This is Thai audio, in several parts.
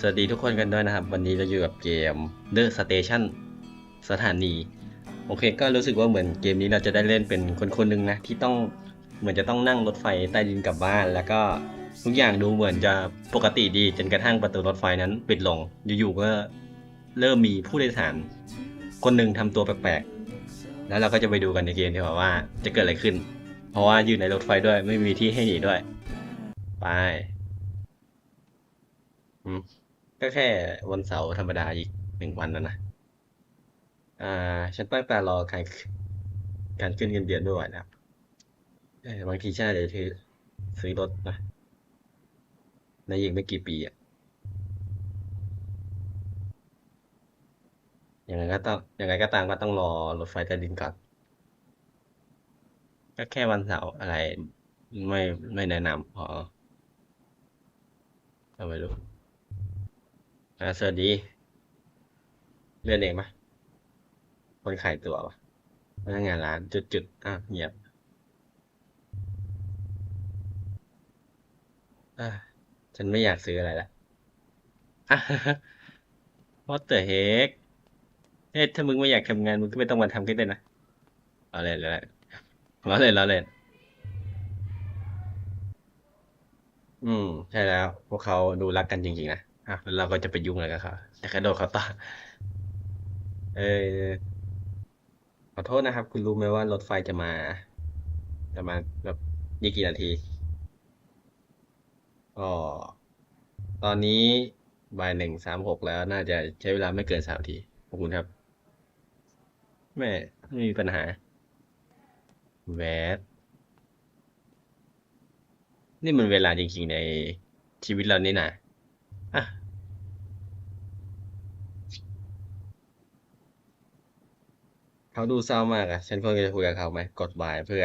สวัสดีทุกคนกันด้วยนะครับ วันนี้เราอยู่กับเกม The Station สถานี โอเค ก็รู้สึกว่าเหมือนเกมนี้เราจะได้เล่นเป็นคนคนหนึ่งนะ ที่ต้องเหมือนจะต้องนั่งรถไฟใต้ดินกลับบ้าน แล้วก็ทุกอย่างดูเหมือนจะปกติดีจนกระทั่งประตูรถไฟนั้นปิดลง อยู่ๆก็เริ่มมีผู้โดยสาร คนหนึ่งทำตัวแปลกๆ แล้วเราก็จะไปดูกันในเกมดีกว่าว่าจะเกิดอะไรขึ้น เพราะว่าอยู่ในรถไฟด้วยไม่มีที่ให้หนีด้วย ไปอืม ก็แค่วันเสาร์ธรรมดาอีกหนึ่งวันนะนะ อ่า ฉันตั้งตารอการการขึ้นเงินเดือนด้วยนะครับบางทีฉันอาจจะซื้อซื้อรถนะในอีกไม่กี่ปีอะยังไงก็ต้องยังไงก็ตามก็ต้องรอรถไฟใต้ดินก่อนก็แค่วันเสาร์อะไร ไม่ไม่แนะนำพอเอาไปดู อ่าสวัสดี เลื่อนเองปะคนขายตั๋วปะพนักงานร้านจุดจุดๆอะเงียบอะฉันไม่อยากซื้ออะไรละอะ What the heck เฮ้ยถ้ามึงไม่อยากทำงานมึงก็ไม่ต้องมาทำก็ได้นะเอาเลยเลยเราเลยเราเลยอืม ใช่แล้ว พวกเขาดูรักกันจริงๆนะ อะแล้วเราก็จะไปยุ่งอะไรกับเขาแต่กระโดดเขาต่อเออขอโทษนะครับ คุณรู้ไหมว่ารถไฟจะมา จะมาแบบยี่กี่นาทีก็ตอนนี้บ่ายหนึ่งสามหกแล้ว น่าจะใช้เวลาไม่เกินสามนาที ขอบคุณครับ แม่ไม่มีปัญหาแวดนี่มันเวลาจริงๆในชีวิตเรานี่นะ อะเขาดูเศร้ามากอะฉันควรจะคุยกับเขาไหมกดบายเพื่อ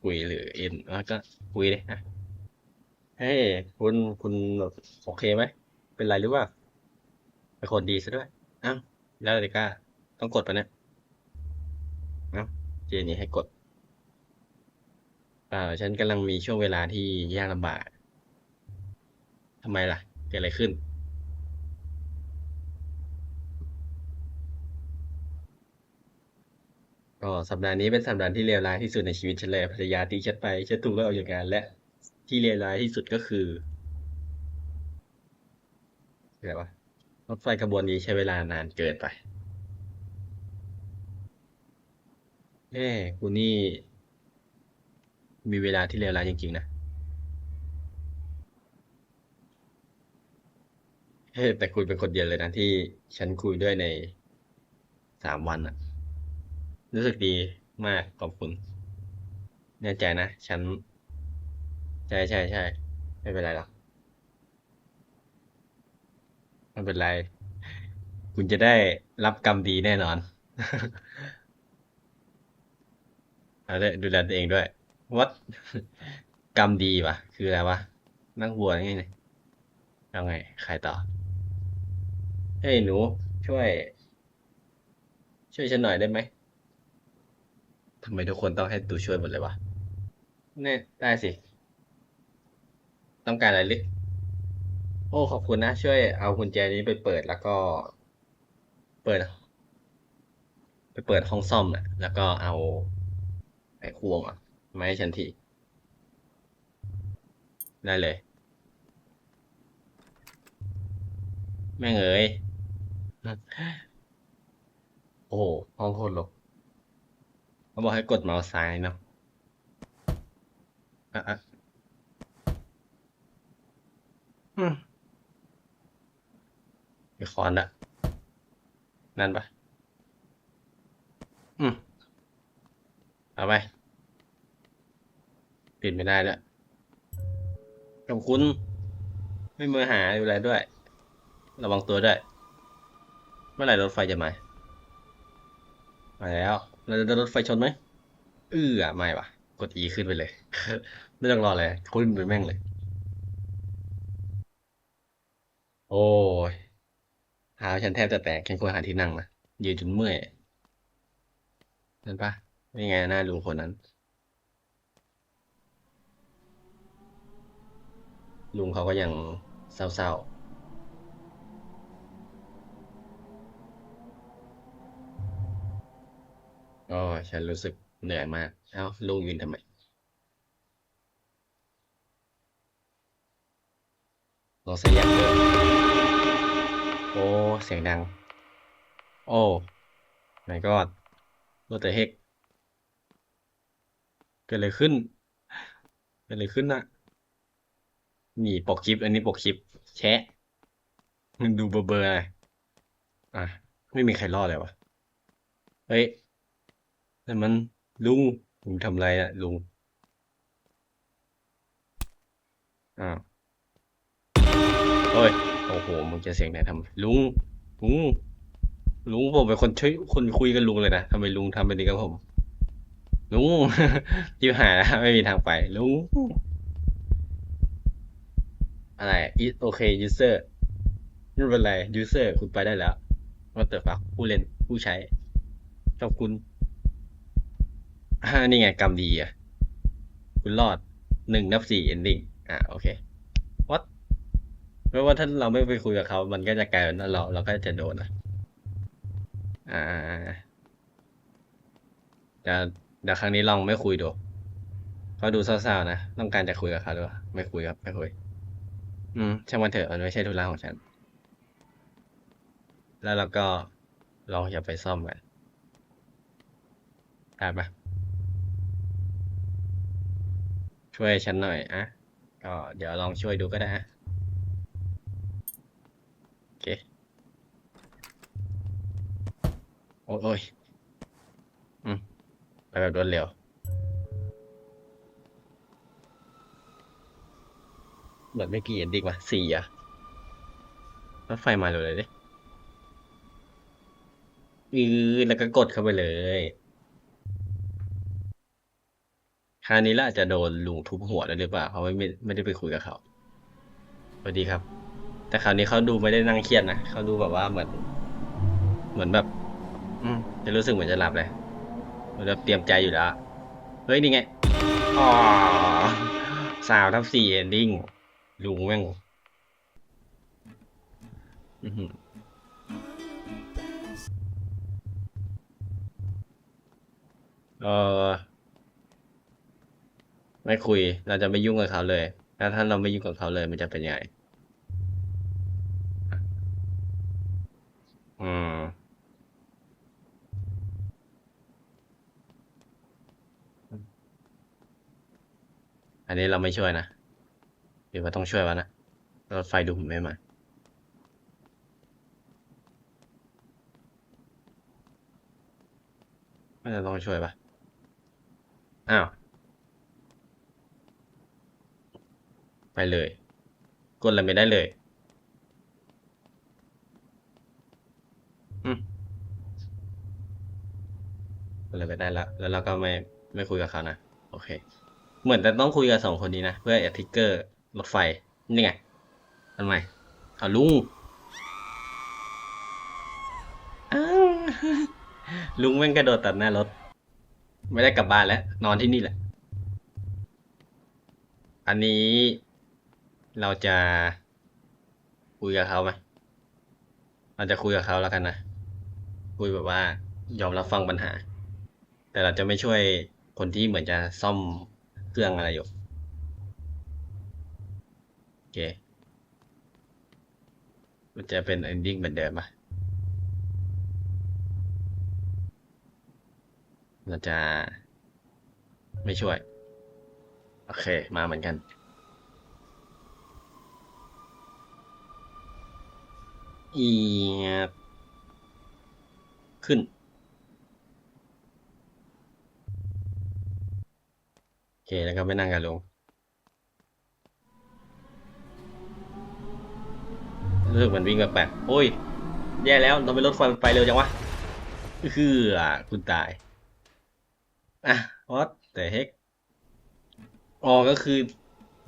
คุยหรือเอ็นแล้วก็คุยเลยอะเฮ้ยคุณคุณโอเคไหม เป็นไรหรือว่าเป็นคนดีซะด้วยอ้าวแล้วเด็กก็ต้องกดปะเนี่ยเอ้าเจนี่ให้กดเปล่าฉันกำลังมีช่วงเวลาที่ยากลำบากทำไมล่ะ กิดอะไรขึ้น ก็สัปดาห์นี้เป็นสัปดาห์ที่เลวร้ายที่สุดในชีวิตฉันเลยภรรยาทิ้งฉันไปฉันถูกไล่ออกจากงานและที่เลวร้ายที่สุดก็คืออะไรวะรถไฟขบวนนี้ใช้เวลานานเกินไปเอ้คุณนี่ มีเวลาที่เลวร้ายจริงๆนะ เฮ้ยแต่คุณเป็นคนเดียวเลยนะที่ฉันคุยด้วยในสามวันอะรู้สึกดีมากขอบคุณ แน่ใจนะ ฉัน ใช่ใช่ใช่ไม่เป็นไรหรอกไม่เป็นไร คุณจะได้รับกรรมดีแน่นอน เอาด้วยดูแลตัวเองด้วย วัดกรรมดีวะคืออะไรวะ นักบวชไงเนี่ยเอาไง ใครต่อ เฮ้ยหนูช่วย ช่วยฉันหน่อยได้ไหมทำไมทุกคนต้องให้ตูช่วยหมดเลยวะเนี่ยได้สิ ต้องการอะไรลึกโอ้ขอบคุณนะ ช่วยเอากุญแจนี้ไปเปิดแล้วก็ เปิด ไปเปิดห้องซ่อมน่ะแล้วก็เอาไอ้ควงอะมาให้ฉันทีได้เลย แม่งเอ๋ย โอ้โหห้องโคตรรกเขาบอกให้กดเมาส์ซ้ายเนาะอะอะอืมมีคอนอะนั่นปะอืมเอาไปปิดไม่ได้ด้วยขอบคุณ ไม่มือหาดูแลด้วย ระวังตัวด้วย เมื่อไหร่รถไฟจะมา มาแล้ว เราจะรถไฟชนไหมเอ้อไม่วะกด E ขึ้นไปเลย ไม่ต้องรอเลยขึ้นไปแม่งเลย โอ้ยเท้าฉันแทบจะแตกฉันควรหาที่นั่งนะยืนจนเมื่อยนั่นปะนี่ไงหน้าลุงคนนั้น ลุงเขาก็ยังเศร้าๆ ก็ฉันรู้สึกเหนื่อยมากเอ้าลุงยืนทำไม ลองเสียงเลยโอ้ เสียงดัง โอ้ my god what the heck เกิดอะไรขึ้น เกิดอะไรขึ้นน่ะนี่ปกคลิป อันนี้ปกคลิป แชะ มันดูเบอร์เบอร์ไรอะ ไม่มีใครรอดเลยวะเฮ้ย แต่มันลุงลุงทำอะไรอะลุงอ้าวเฮ้ยโอ้โหมึงจะเสียงไหนทำลุงลุงลุงผมเป็นคนช่วยคนคุยกับลุงเลยนะทำไมลุงทำแบบนี้กับผม ลุงยิบหายแล้วไม่มีทางไป ลุงอะไร is okay user ไม่เป็นไร user คุณไปได้แล้ว what the fuck ผู้เล่นผู้ใช้ขอบคุณ อ่านี่ไงกรรมดีอะ คุณรอดหนึ่งนับสี่ ending อ่าโอเค what ไม่ว่าถ้าเราไม่ไปคุยกับเขา มันก็จะกลายเป็นว่เราเราก็จะโดนอะอ่าเดี๋ยวเดี๋ยวครั้งนี้ลองไม่คุยดูเขาดูเศร้าๆนะต้องการจะคุยกับเขาด้วยไม่คุยครับไม่คุย อืมช่างมันเถอะมันไม่ใช่ธุระของฉัน แล้วเราก็ลองอย่าไปซ่อมกันได้ปะ ช่วยฉันหน่อยอะก็เดี๋ยวลองช่วยดูก็ได้ฮะโอเค โอ้ยโอ้ยอืมไปแบบรวดเร็วเหมือนไม่กี่เอนดิ้งว่ะสี่อะรถไฟมาเร็วเลยดิอือแล้วก็กดเข้าไปเลย คราวนี้ล่ะจะโดนลุงทุบหัวแล้วหรือเปล่าเพราะไม่ไม่ไม่ได้ไปคุยกับเขาสวัสดีครับ แต่คราวนี้เขาดูไม่ได้นั่งเครียดนะเขาดูแบบว่าเหมือน เหมือนแบบ อืมจะรู้สึกเหมือนจะหลับเลยเหมือนแบบเตรียมใจอยู่แล้วเฮ้ยนี่ไงอ๋อสาวทับสี่เอนดิ้งลุงแม่งอื้อหือเออ ไม่คุย เราจะไม่ยุ่งกับเขาเลยแล้วถ้านเราไม่ยุ่งกับเขาเลย มันจะเป็นยังไงอืมอันนี้เราไม่ช่วยนะหรือว่าต้องช่วยวะนะรถไฟดูผมไม่มาไม่จะต้องช่วยปะอ้าว ไปเลย กดอะไรไม่ได้เลยอืมกดอะไรไม่ได้แล้วแล้วเราก็ไม่ไม่คุยกับเขานะ โอเค เหมือนจะต้องคุยกับสองคนนี้นะ เพื่อแอดทิกเกอร์รถไฟ นี่ไงทำไมเอาลุงอ้าวลุงแม่งกระโดดตัดหน้ารถ ไม่ได้กลับบ้านแล้ว นอนที่นี่แหละ อันนี้ เราจะคุยกับเขาไหมเราจะคุยกับเขาแล้วกันนะคุยแบบว่ายอมรับฟังปัญหา แต่เราจะไม่ช่วยคนที่เหมือนจะซ่อมเครื่องอะไรอยู่โอเค มันจะเป็น ending เหมือนเดิมปะเราจะไม่ช่วย โอเค มาเหมือนกัน อีดขึ้น โอเคแล้วก็ไม่นั่งกันลงรู้สึกมันวิ่งแปลกๆโอ้ย แย่แล้วเราไปรถไฟไปเร็วจังวะคือคุณตาย อะ what the heck อ๋อก็คือ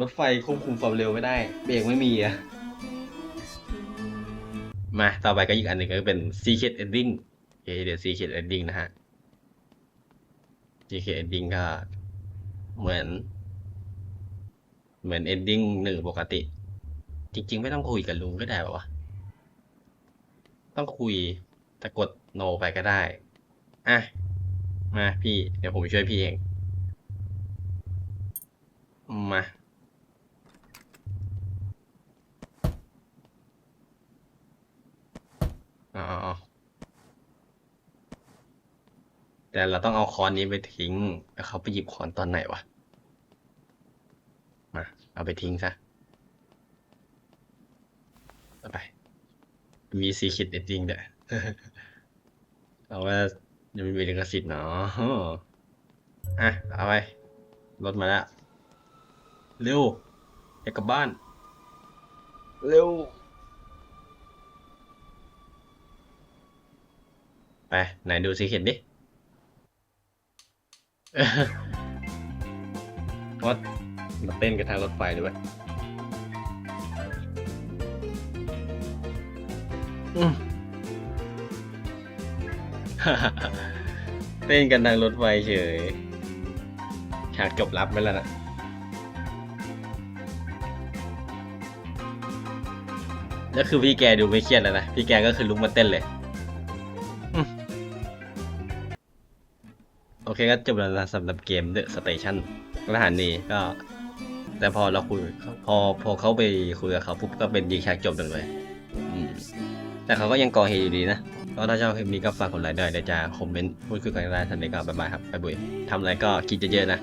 รถไฟควบคุมความเร็วไม่ได้ เบรกไม่มีอะ มาต่อไปก็อีกอันหนึ่งก็เป็น secret ending เเดี๋ยว secret ending นะฮะ secret ending ก็เหมือน เหมือน ending หนึ่งปกติ จริง ๆ ไม่ต้องคุยกับลุงก็ได้ปะวะต้องคุยแต่กด no ไปก็ได้ อะ มาพี่ เดี๋ยวผมช่วยพี่เอง มา อ๋ออ๋อ แต่เราต้องเอาค้อนนี้ไปทิ้งแล้วเขาไปหยิบค้อนตอนไหนวะ มา เอาไปทิ้งซะเอาไป มีซีคิดจริงๆด้วยเอาว่ายังไม่มีลิขสิทธิ์เนาะอะ เอาไป รถมาแล้ว เร็ว อยากกลับบ้าน เร็ว ไป ไหนดูซีคิดดิ วัดมาเต้นกันทางรถไฟด้วยอืมเต้นกันทางรถไฟเฉย ฉากจบลับไปแล้วนะแล้วคือพี่แกดูไม่เครียดแล้วนะ พี่แกก็คือลุกมาเต้นเลย โอเคก็จบแล้วนะสำหรับเกม The Station รหัสนี้ก็ แต่พอเราคุยพอพอเขาไปคุยกับเขาปุ๊บก็เป็นยิงฉากจบเลยอืมแต่เขาก็ยังก่อเหตุอยู่ดีนะก็ถ้าชอบคลิปนี้ก็ฝากกดไลค์ด้วยเดี๋ยวจะคอมเมนต์พูดคุยกันได้ทันทีก็บ๊ายบายครับบ๊ายบุยทำอะไรก็คิดเยอะๆนะ